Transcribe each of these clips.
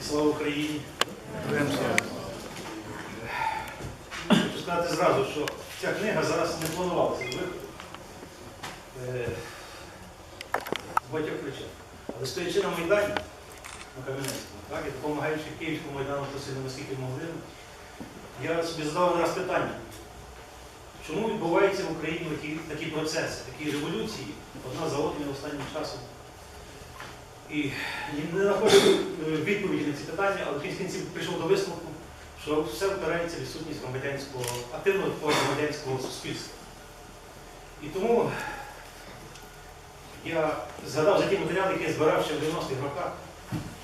і слава Україні. Хочу сказати зразу, що ця книга зараз не планувалася е, з багатьох причин. Але стоячи на Майдані, на Кам'янецькому, так, і допомагаючи Київському Майдану просили, наскільки могли, я собі задав раз питання. Чому відбуваються в Україні такі, такі процеси, такі революції, одна за одною останнім часом? І не знаходив е, відповіді на ці питання, але в кінці прийшов до висновку, що все впирається в відсутність громадянського, активного громадянського суспільства. І тому я згадав за ті матеріали, які я збирав ще в 90-х роках,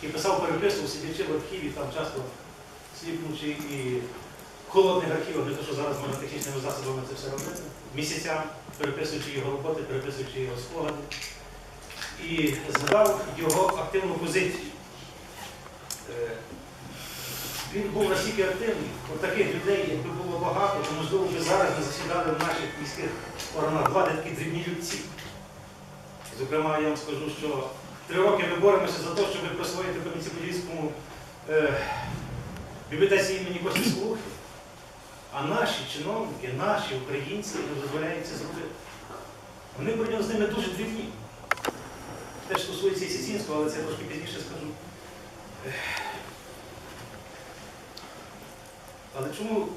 і писав переписку, сидячи в архіві, там часто сліпнучи і в холодних архівах, для того, що зараз можна технічними засобами це все робити, місяцям, переписуючи його роботи, переписуючи його спогади і згадав його активну позицію. Е, Він був настільки активний, от таких людей, якби було багато, то можливо би зараз не засідали в наших міських органах влади такі дрібні людці. Зокрема, я вам скажу, що три роки ми боремося за те, щоб присвоїти Кам'янці-Подільському е, бібліотеці імені Кості Слухи. А наші чиновники, наші українці не дозволяють це зробити. Вони порівняно з ними дуже дрібні стосується і Сіцінського, але це трошки пізніше скажу. Але чому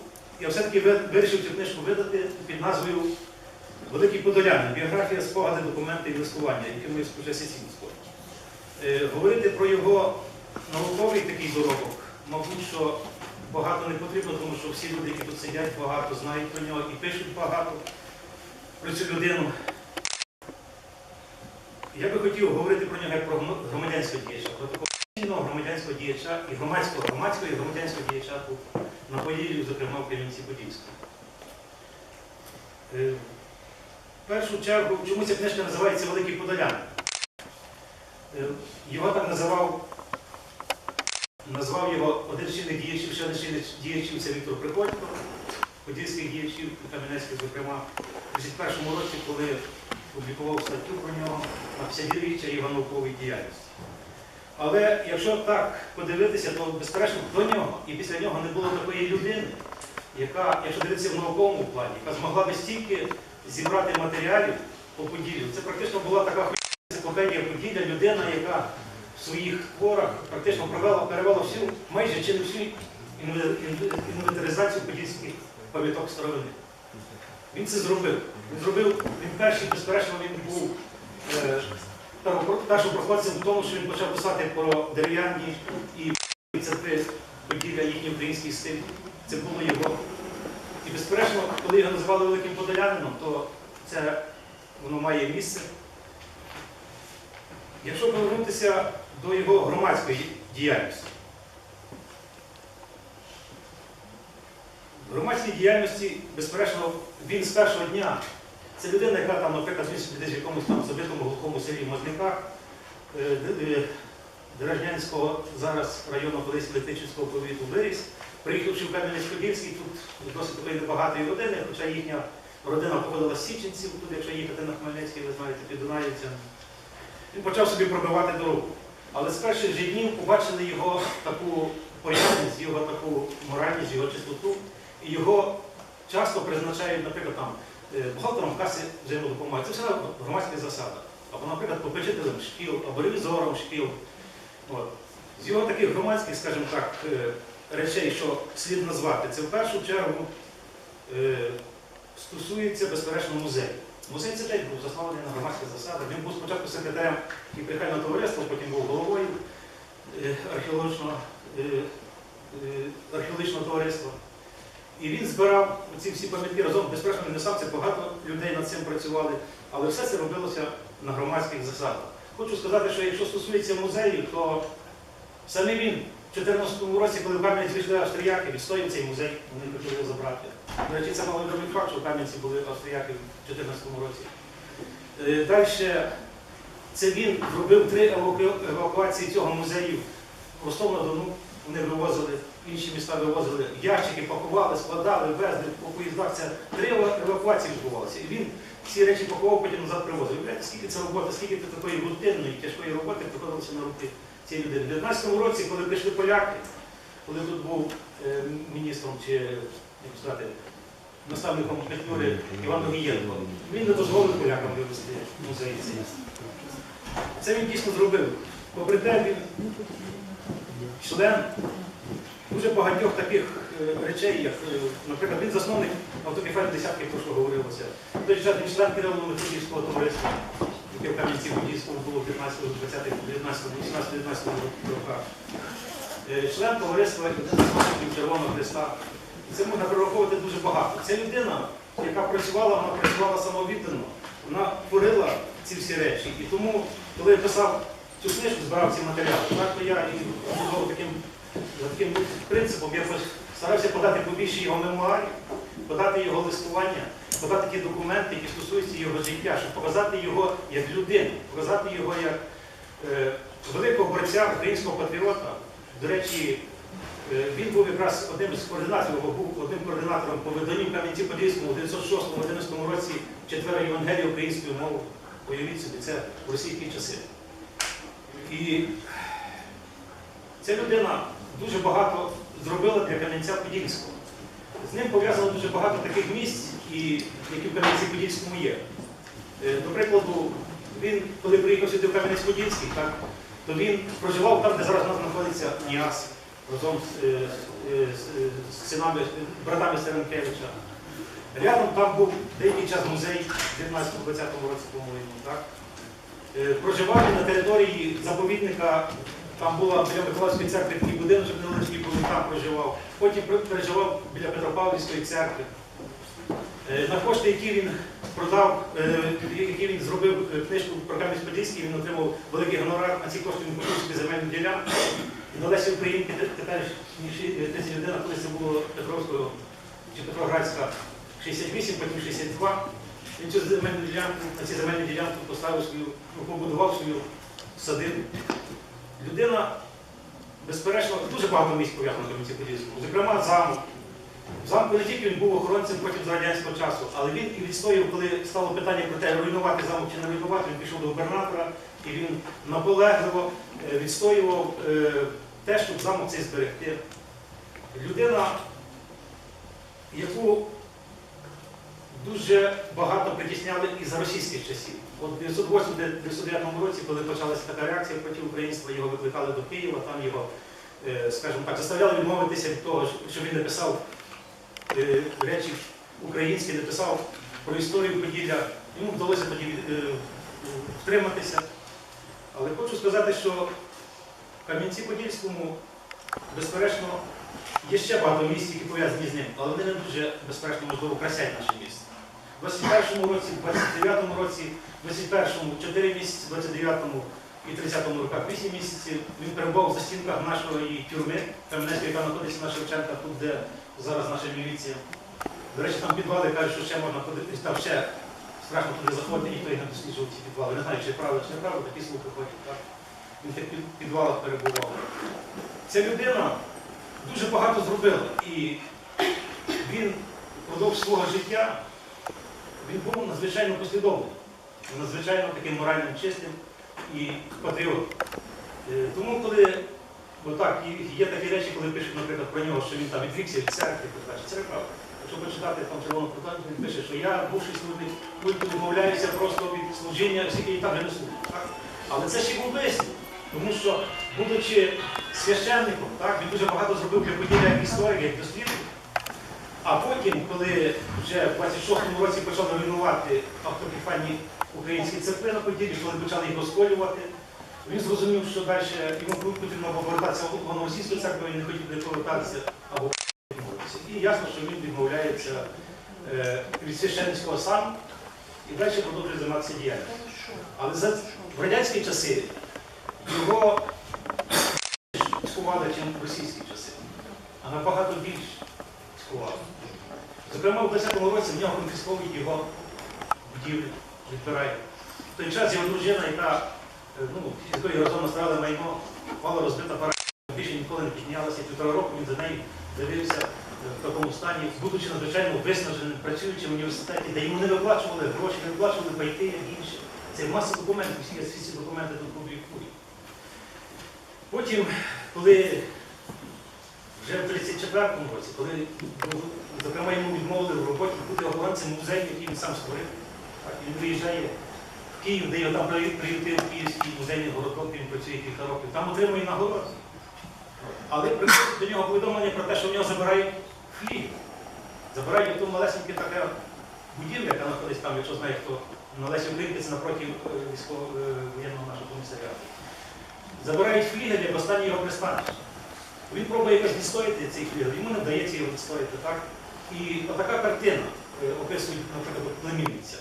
я все-таки вирішив цю книжку видати під назвою Великий Подоляни. Біографія, спогади, документи і листування, якими вже Сіцінського. Е, говорити про його науковий такий доробок, мабуть, що багато не потрібно, тому що всі люди, які тут сидять, багато знають про нього і пишуть багато про цю людину. Я би хотів говорити про нього як про грома- громадянського діяча, про такого громадянського діяча і громадського, громадського і громадянського діяча тут на Поділлі, зокрема в Кам'янці-Подільському. Е, В першу чергу, чому ця книжка називається Великий Подолян? Е, Його так називав, назвав його один чинних діячів, ще один чинних діячів це Віктор Приходько, подільських діячів, Кам'янецьких, зокрема, у 31 році, коли публікував статтю про нього на 50-річчя його наукової діяльності. Але якщо так подивитися, то безперечно до нього і після нього не було такої людини, яка, якщо дивитися в науковому плані, яка змогла би стільки зібрати матеріалів по Поділлю. Це практично була така енциклопедія Поділля, людина, яка в своїх творах практично провела, перевела всю, майже чи не всю інве- інве- інвентаризацію подільських пам'яток старовини. Він це зробив. Він зробив, він перший, безперечно, він був е, перво- першопроходцем в тому, що він почав писати про дерев'яні і церкви Поділля, їхній український стиль. Це було його. І безперечно, коли його називали Великим Подолянином, то це воно має місце. Якщо повернутися до його громадської діяльності, в громадській діяльності, безперечно, він з першого дня, це людина, яка там, наприклад, десь в якомусь там забитому глухому селі в Мазняках, е, Д- Дорожнянського зараз району колись Летичівського повіту виріс. Приїхавши в Кам'янець-Подільський, тут досить такої небагатої родини, хоча їхня родина походила з Січенців, тут, якщо їхати на Хмельницький, ви знаєте, під Дунаївцем. Він почав собі пробивати дорогу. Але з перших же днів побачили його таку порядність, його таку моральність, його чистоту. І його часто призначають, наприклад, там, е, бухгалтером в касі взаємодопомоги. Це все громадська засада. Або, наприклад, попечителем шкіл, або ревізором шкіл. От. З його таких громадських, скажімо так, е, речей, що слід назвати, це в першу чергу е, стосується, безперечно, музею. Музей це теж був заснований на громадських засадах. Він був спочатку секретарем імперіального товариства, потім був головою е, археологічного, археологічного товариства. І він збирав ці всі пам'ятки разом, безперечно, не сам це багато людей над цим працювали, але все це робилося на громадських засадах. Хочу сказати, що якщо стосується музею, то саме він в 2014 році, коли в Кам'янці вийшли австріяки, відстояв цей музей, вони хотіли забрати. До речі, це маловідомий факт, що в Кам'янці були австріяки в 2014 році. Е, Далі це він зробив три евакуації цього музею. Ростов на Дону вони вивозили, інші міста вивозили ящики, пакували, складали, везли по поїздах. Це три евакуації відбувалося. І він ці речі пакував, потім назад привозив. Уявляєте, скільки це роботи, скільки такої рутинної, тяжкої роботи приходилося на руки цієї людини. У 19-му році, коли прийшли поляки, коли тут був е, міністром чи як сказати, наставником культури Іван Догієнко, він не дозволив полякам вивезти музей. Це він дійсно зробив. Попри те, він член дуже багатьох таких е, речей, як, е, наприклад, він засновник автокефальної десятки, про що говорилося. Той час він член керівного методівського товариства, яке в Кам'янці-Подільському було в 15, 20, 19, 18, 19 роках. Е, Член товариства засновників Червоного Христа. Це можна прораховувати дуже багато. Це людина, яка працювала, вона працювала самовіддано, вона творила ці всі речі. І тому, коли я писав цю книжку, збирав ці матеріали, так то я і будував таким, за таким принципом, я старався подати побільше його мемуарів, подати його листування, подати ті документи, які стосуються його життя, щоб показати його як людину, показати його як е, великого борця, українського патріота. До речі, е, він був якраз одним з координаторів, був одним координатором по виданню в Кам'янці-Подільському у 1906-1911 році четверо Євангелія українською мовою. Уявіть собі, це в російські часи. І ця людина дуже багато зробила для Кам'янця-Подільського. З ним пов'язано дуже багато таких місць, які в Кам'янці-Подільському є. Е, До прикладу, він, коли приїхав сюди в Кам'янець-Подільський, то він проживав там, де зараз у нас знаходиться Ніас, разом з, е, е, з, з синами, братами Серенкевича. Рядом там був деякий час музей в 19-20 році, по-моєму. Проживав на території заповідника, там була біля Миколаївської церкви такий будинок невеличкий, був, там проживав. Потім переживав біля Петропавлівської церкви. Е, На кошти, які він продав, е, які він зробив е, книжку про Кам'янець-Подільський, він отримав великий гонорар, а ці кошти він купив собі земельну ділянку. І на Лесі Українки теперішній людина, коли це було Петровського чи Петроградська 68, потім 62. Він цю земельну ділянку, на цій земельну ділянку поставив свою, ну, побудував свою садибу. Людина, безперечно, дуже багато місць пов'язано Кам'янці-Подільському. Зокрема, замок. В замку не тільки він був охоронцем потім з радянського часу, але він і відстояв, коли стало питання про те, руйнувати замок чи не руйнувати, він пішов до губернатора і він наполегливо е, відстоював е, те, щоб замок цей зберегти. Людина, яку дуже багато притісняли і за російських часів. От в 1908-1909 році, коли почалася така реакція проти українства, його викликали до Києва, там його, е, скажімо так, заставляли відмовитися від того, що він написав е, речі українські, не писав про історію Поділля. Йому вдалося тоді е, втриматися. Але хочу сказати, що в Кам'янці-Подільському, безперечно, є ще багато місць, які пов'язані з ним, але вони не дуже, безперечно, можливо, красять наше місто. У 21-му році, в 29-му році, в 21-му 4 місяці, в 29-му і 30-му роках 8 місяців. Він перебував за стінках нашої тюрми, Кам'янецької, яка знаходиться на Шевченка, тут, де зараз наша міліція. До речі, там підвали кажуть, що ще можна ходити, там ще страшно туди заходити, ніхто їх не досліджував ці підвали. Не знаю, чи правда, чи неправда, такі слухи ходять. Він в тих під- підвалах перебував. Ця людина дуже багато зробила. І він впродовж свого життя він був надзвичайно послідовним, надзвичайно таким моральним чистим і патріотом. Е, Тому, коли отак, є такі речі, коли пишуть, наприклад, про нього, що він там відвікся від церкви, це неправда. Якщо почитати там червону кутанку, він пише, що я, бувши служник культу, відмовляюся просто від служіння, оскільки і так не служу. Але це ще був вислів, тому що, будучи священником, так, він дуже багато зробив для поділля як історик, як дослідник. А потім, коли вже в 26-му році почали руйнувати автокефальні українські церкви на Поділлі, коли почали їх розколювати, він зрозумів, що далі йому потрібно повертатися в Новосійську церкву, він не хотів не повертатися, або відмовитися. І ясно, що він відмовляється е, від священницького сам і далі продовжує займатися діяльністю. Але за, в радянські часи його скували, ніж в російські часи, а набагато більше скували. Зокрема, у 10-му році в нього конфісковують його будівлі, відбирають. В той час його дружина, яка е, ну, якою разом наставили майно, впала розбита пара, більше ніколи не піднялася. Півтора року він за нею дивився е, в такому стані, будучи надзвичайно виснаженим, працюючи в університеті, де йому не виплачували гроші, не виплачували байти, як інші. Це маса документів, всі ці документи тут публікують. Потім, коли вже в 34-му році, коли ну, зокрема йому відмовили в роботі бути охоронцем музею, який він сам створив, він виїжджає в Київ, де його там при- приютив Київський музейний городок, він працює кілька років, там отримує нагороду. Але приходить до нього повідомлення про те, що в нього забирають хліб. Забирають ту малесеньку така будівля, яка знаходиться там, якщо знає, хто на Лесі це напроти е, військового е, нашого комісаріату. Забирають флігель як останнє його пристанище. Він пробує якось відстояти цей флігель, йому не вдається його відстояти, так? І отака картина е, описує, наприклад, племінниця.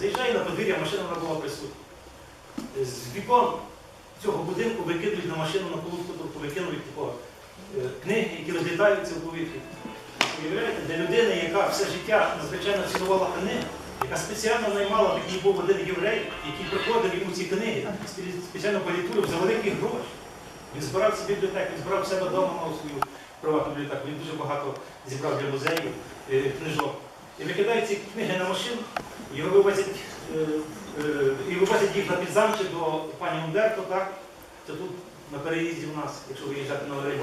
Заїжджає на подвір'я, машина вона була присутня. Е, З вікон цього будинку викидують на машину на полутку, тобто викинули такого е, книги, які розлітаються в повітрі. Уявляєте, для людини, яка все життя надзвичайно цінувала книги, яка спеціально наймала, такий був один єврей, який приходив йому ці книги, спе- спеціально політурив за великі гроші. Він збирав ці бібліотеки, він збирав в себе вдома мав свою приватну бібліотеку. Він дуже багато зібрав для музеїв е, книжок. І викидає ці книги на машину, його вивозять, е, е, і вивозять їх на підзамче до пані Мундерко, так? Це тут на переїзді у нас, якщо виїжджати на Орені,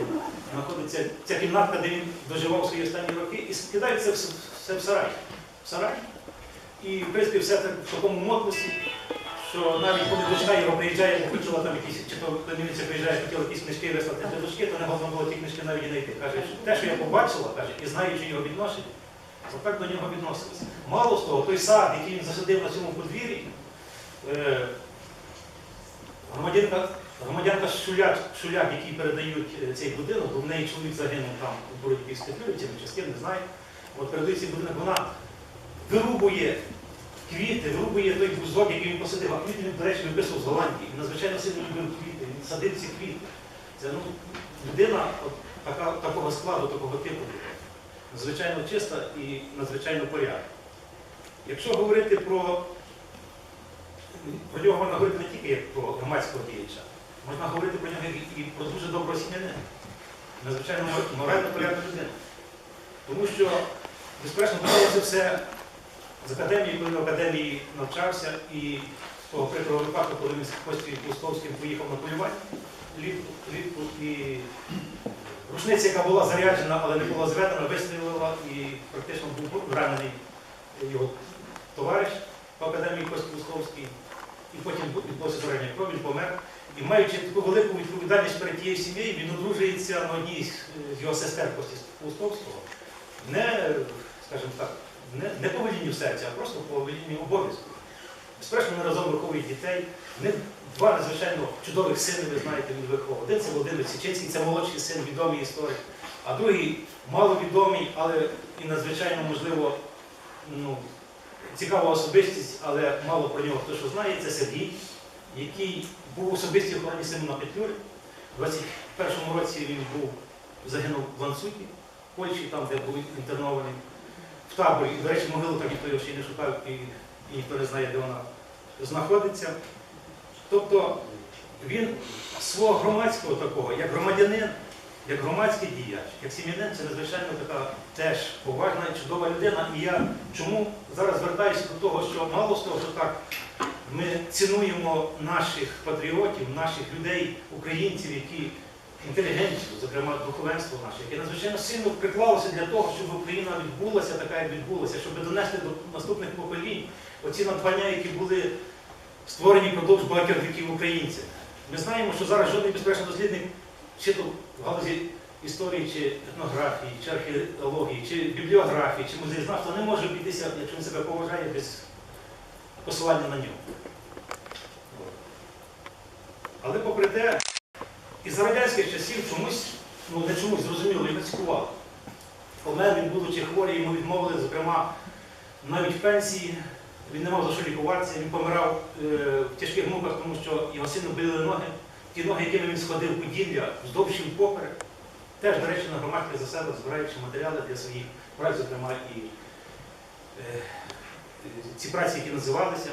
знаходиться ця кімнатка, де він доживав свої останні роки, і скидають це все, в сарай. В сарай. І, в принципі, все це в такому мотлусі, що навіть коли дочка його приїжджає, бо там якісь, чи то племінниця приїжджає, хотіла якісь книжки вислати для дочки, то не можна було ті книжки навіть знайти. Каже, те, що я побачила, каже, і знаючи його відношення, отак до нього відносилися. Мало з того, той сад, який він засадив на цьому подвір'ї, е, громадянка, громадянка Шуляк, Шуляк, який передають е, цей будинок, бо в неї чоловік загинув там у боротьбі з Петлюрівцями, чи не знаю. От передають цей будинок, вона вирубує квіти, вирубує той бузок, який він посадив, а квіти він, до речі, виписував з Голландії. Він надзвичайно сильно любив квіти, він садив ці квіти. Це ну, людина от, така, такого складу, такого типу, надзвичайно чиста і надзвичайно порядна. Якщо говорити про, про нього можна говорити не тільки як про громадського діяча, можна говорити про нього і, про дуже доброго сім'янина, надзвичайно морально порядну людину. Тому що, безперечно, почалося все з академії, коли в академії навчався, і того прикрого випадку, коли він з Костю Пусковським поїхав на полювання влітку, і рушниця, яка була заряджена, але не була зведена, вистрілила і практично був ранений його товариш по академії Костя Пусковський, і потім відбулося зрання кров, він помер. І маючи таку велику відповідальність перед тією сім'єю, він одружується на одній з його сестер Кості Пусковського. Не, скажімо так, не, не по велінню серця, а просто по велінню обов'язку. Безперечно, вони разом виховують дітей. Них два надзвичайно чудових сини, ви знаєте, він виховав. Один це Володимир Січинський, це молодший син, відомий історик. А другий маловідомий, але і надзвичайно, можливо, ну, цікава особистість, але мало про нього хто що знає, це Сергій, який був особистій охороні Симона Петлюри. У 21-му році він був, загинув в Ланцуті, в Польщі, там, де був інтернований в таборі. До речі, могилу так ніхто його ще не шукав і, і ніхто не знає, де вона знаходиться. Тобто він свого громадського такого, як громадянин, як громадський діяч, як сім'янин, це надзвичайно така теж поважна і чудова людина. І я чому зараз звертаюся до того, що мало з того, що так ми цінуємо наших патріотів, наших людей, українців, які інтелігенцію, зокрема духовенство наше, яке надзвичайно сильно приклалося для того, щоб Україна відбулася така, як відбулася, щоб донести до наступних поколінь оці надбання, які були створені впродовж багатьох віків українців. Ми знаємо, що зараз жодний безпечно дослідник, чи то в галузі історії, чи етнографії, чи археології, чи бібліографії, чи музеєзнавства не може обійтися, якщо він себе поважає без посилання на нього. Але попри те, і за радянських часів чомусь, ну не чомусь, зрозуміло, його цькували. Помер він, будучи хворий, йому відмовили, зокрема, навіть в пенсії, він не мав за що лікуватися, він помирав е, в тяжких муках, тому що його сильно боліли ноги. Ті ноги, якими він сходив Поділля, вздовж і впоперек. Теж, до речі, на громадських засадах, збираючи матеріали для своїх праць, зокрема, і е, ці праці, які називалися.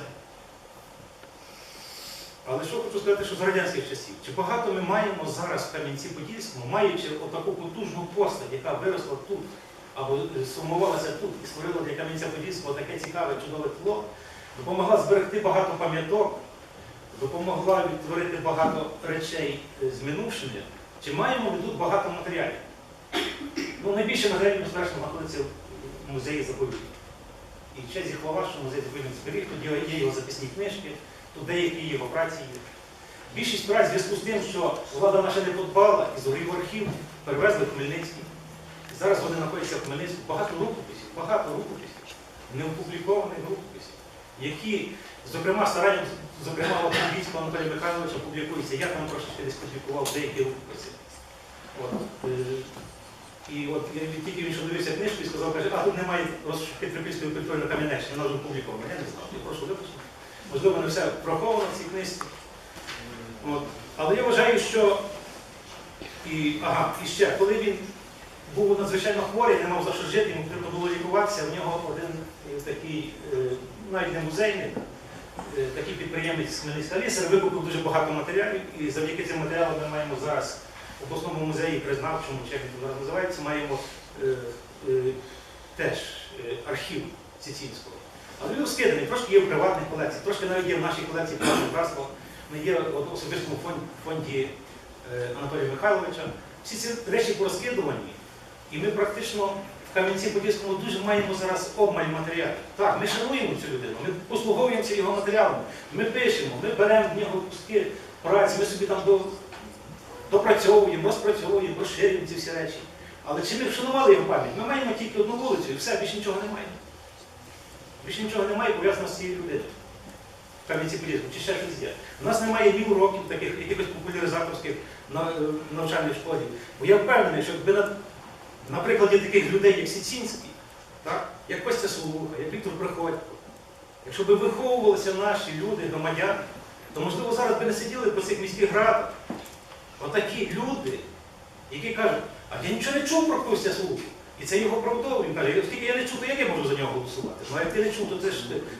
Але що хочу сказати, що з радянських часів, чи багато ми маємо зараз в Кам'янці-Подільському, маючи отаку потужну постать, яка виросла тут, або е, сформувалася тут і створила для Кам'янця-Подільського таке цікаве, чудове тло, допомогла зберегти багато пам'яток, допомогла відтворити багато речей е, з минувшими, чи маємо ми тут багато матеріалів? Ну, найбільше матеріалів, безперечно, знаходиться в музеї заповідник. І честь і хвала, що музей заповідник зберіг, тут є його записні книжки, тут деякі його праці є. Більшість праць в зв'язку з тим, що влада наша не подбала і згорів архів, перевезли в Хмельницький. Зараз вони знаходяться в Хмельницькому. Багато рукописів, багато рукописів, неопублікованих рукописів, які, зокрема, старанням, зокрема, Лободівського Анатолія Михайловича публікуються. Я там трошечки десь публікував деякі рукописи. От, е, і от я тільки він що дивився книжку і сказав, каже, а тут немає розшуки Трипільської культури на Кам'янеччині, вона вже опублікована. Я не знав, я прошу вибачення. Можливо, не все враховано в цій книжці. От. Але я вважаю, що і, ага, і ще, коли він був надзвичайно хворий, не мав за що жити, йому потрібно було лікуватися, в нього один е, такий, е, навіть не музейний, е, такий підприємець Хмельницька лісер викупив дуже багато матеріалів, і завдяки цим матеріалам ми маємо зараз в обласному музеї краєзнавчому, чи як він зараз називається, маємо е, е, теж архів Сіцінського. Але він розкиданий, трошки є в приватних колекціях, трошки навіть є в нашій колекції приватного братства. Є в особистому фонді е, Анатолія Михайловича. Всі ці речі порозкидувані, і ми практично в Кам'янці-Подільському дуже маємо зараз обмаль матеріалів. Так, ми шануємо цю людину, ми послуговуємося його матеріалами, ми пишемо, ми беремо в нього куски праці, ми собі там допрацьовуємо, розпрацьовуємо, розширюємо ці всі речі. Але чи ми вшанували його пам'ять? Ми маємо тільки одну вулицю і все, більше нічого немає. Більше нічого немає пов'язано з цією людиною. В Кам'янці Подільському, чи ще щось є. У нас немає ні уроків таких, якихось популяризаторських е, навчальних школів. Бо я впевнений, що якби на, на прикладі таких людей, як Сіцінський, так, як Костя Слуха, як Віктор Приходько, якщо б виховувалися наші люди, громадяни, то можливо зараз би не сиділи по цих міських радах. Отакі люди, які кажуть, а я нічого не чув про Костя Слуху. І це його правдово. Він каже, оскільки я не чув, то як я можу за нього голосувати? Ну, а як ти не чув, то ти ж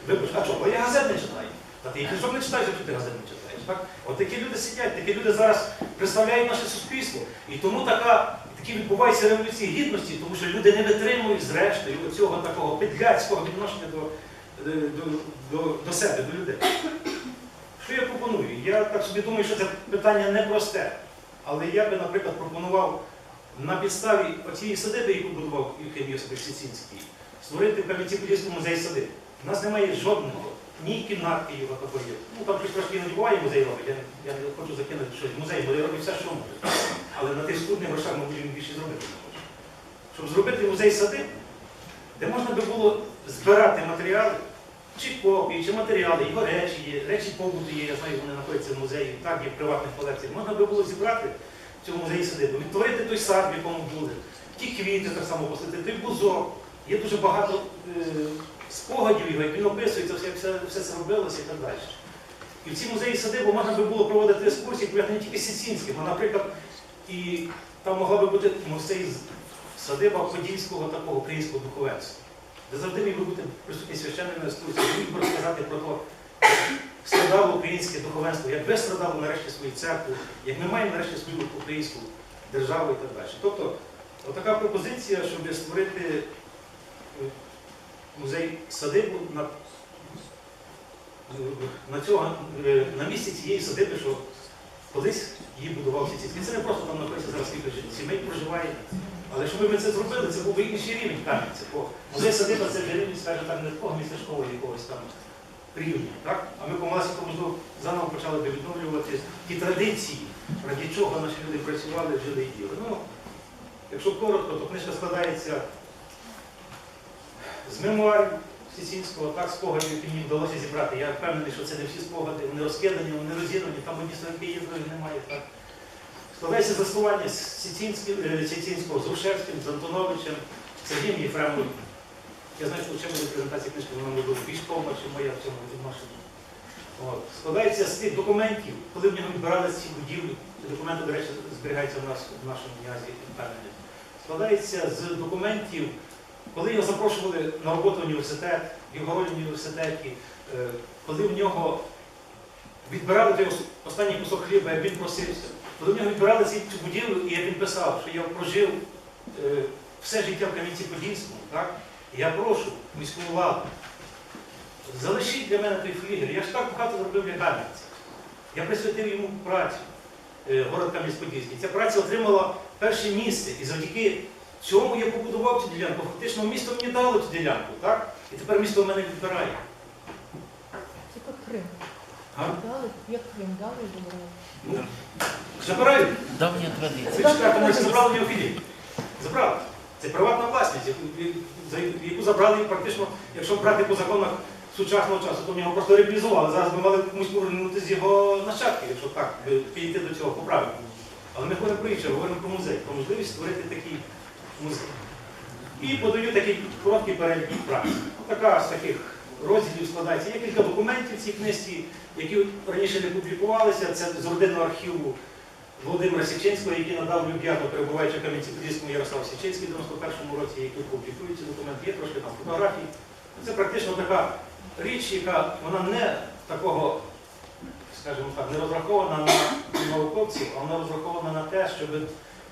вибач, а що, бо я газет не читаю. Та ти книжок не читаєш, якщо ти газет не читаєш. Так? От такі люди сидять, такі люди зараз представляють наше суспільство. І тому така, такі відбуваються революції гідності, тому що люди не витримують зрештою цього такого підляцького відношення до, до, до, до себе, до людей. Що я пропоную? Я так собі думаю, що це питання непросте. Але я би, наприклад, пропонував на підставі цієї садиби, яку будував Євген Йосипович Сицинський, створити в Кам'янці-Подільському музей садиби. У нас немає жодного, ні кімнатки його такої. Ну там щось трошки іноді буває музей робить. Я, я не хочу закинути щось. Музей, музей робить все, що може. Але на тих скудних грошах ми будемо більше зробити не. Щоб зробити музей садиб, де можна би було збирати матеріали, чи копії, чи матеріали, його речі є, речі побуту є, я знаю, вони знаходяться в музеї, так, є в приватних колекціях. Можна би було зібрати цьому музеї садибу, відтворити той сад, в якому були, ті квіти так само посадити, той бузок. Є дуже багато е, спогадів його, як він описує, це все, все, все це робилося і так далі. І в цій музеї садибу можна би було проводити екскурсії, пов'язані не тільки з Сіцінським, а, наприклад, і там могла би бути музей садиба подільського такого українського духовенства, де завжди міг би бути присутній священник на екскурсії, міг би розказати про те, страдало українське духовенство, як вистрадало нарешті свою церкву, як ми маємо нарешті свою українську державу і так далі. Тобто, отака пропозиція, щоб створити е, музей садибу на, на, цього, е, на місці цієї садиби, що колись її будував Сіцинський. Це не просто там знаходиться зараз кілька сімей проживає. Але щоб ми це зробили, це був би інший рівень Кам'янця. Музей садиба це вже рівень, скажімо так, не такого містечкового якогось там рівня. Так? А ми помалесенько, можливо, заново почали би відновлювати ті традиції, ради чого наші люди працювали, жили і діли. Ну, якщо коротко, то книжка складається з мемуарів Сісінського, так, спогадів, які мені вдалося зібрати. Я впевнений, що це не всі спогади, вони розкидані, вони розірвані, там одні сторінки є, других немає. Так. Складається заснування з е, Сіцінського, з Грушевським, з Антоновичем, Сергієм Єфремовим. Я знаю, що ще буде презентація книжки, вона бути більш повна, ніж моя в цьому відношенні. Складається з тих документів, коли в нього відбирали ці будівлі. Ці документи, до речі, зберігаються в нас в нашому князі впевнені. Складається з документів, коли його запрошували на роботу в університет, в в університеті, е, коли в нього відбирали останній кусок хліба, як він просився, коли в нього відбирали ці- цю будівлю, і як він писав, що я прожив е, все життя в Кам'янці-Подільському? Я прошу міську владу, залишіть для мене той флігер. Я ж так багато зробив для Кам'янця. Я присвятив йому працю, е, город Кам'янець-Подільський. Ця праця отримала перше місце. І завдяки цьому я побудував цю ділянку. Фактично місто мені дало цю ділянку, так? І тепер місто в мене відбирає. Це як Крим. А? Дали, як Крим, дали і забрали. Ну, забирають. Давня традиція. Це четверта ми забрали нього. Забрали. Це приватна власність, яку, забрали практично, якщо брати по законах сучасного часу, то в нього просто реалізували. Зараз ми мали комусь повернути з його нащадків, якщо так підійти до цього по правилу. Але ми говоримо про інше, говоримо про музей, про можливість створити такий музей. І подаю такий короткий перелік праці. Така з таких розділів складається. Є кілька документів в цій книжці, які раніше не публікувалися. Це з родинного архіву Володимира Січенського, який надав Люб'яту, перебуваючи в Кам'янці-Подільському Ярослав Січенський в 91-му році, який публікує ці документи, є трошки там фотографій. Це практично така річ, яка вона не такого, скажімо так, не розрахована на науковців, а вона розрахована на те, щоб,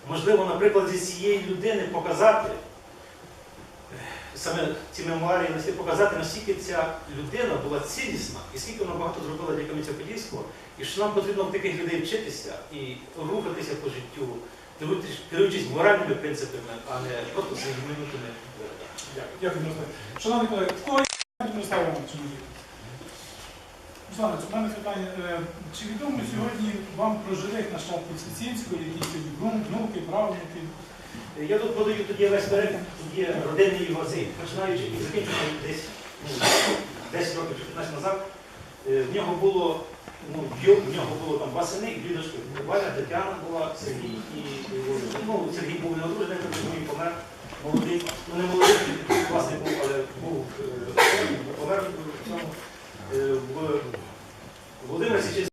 можливо, на прикладі цієї людини показати саме ці мемуарі, наскільки показати, наскільки ця людина була цілісна, і скільки вона багато зробила для Кам'янця-Подільського, і що нам потрібно в таких людей вчитися і рухатися по життю, керуючись- моральними принципами, а не просто своїми минутами. Дякую. Дякую, Мирослав. Шановні колеги, в питання до Мирослава Івановича? Руслане, у мене питання. Е, Чи відомо сьогодні вам про живих нащадків Сицінського, які сьогодні внуки, правнуки? Я тут подаю, є весь перелік, є родинні його починаючи і закінчуючи десь ну, 10 років чи 15 назад. Е, В нього було, ну, в нього було там два сини дві дочки. Валя, Тетяна була, Сергій і ну, Сергій був не одружений, тому він помер молодий. Ну не молодий, власне був, але був е, помер в цьому. Е, В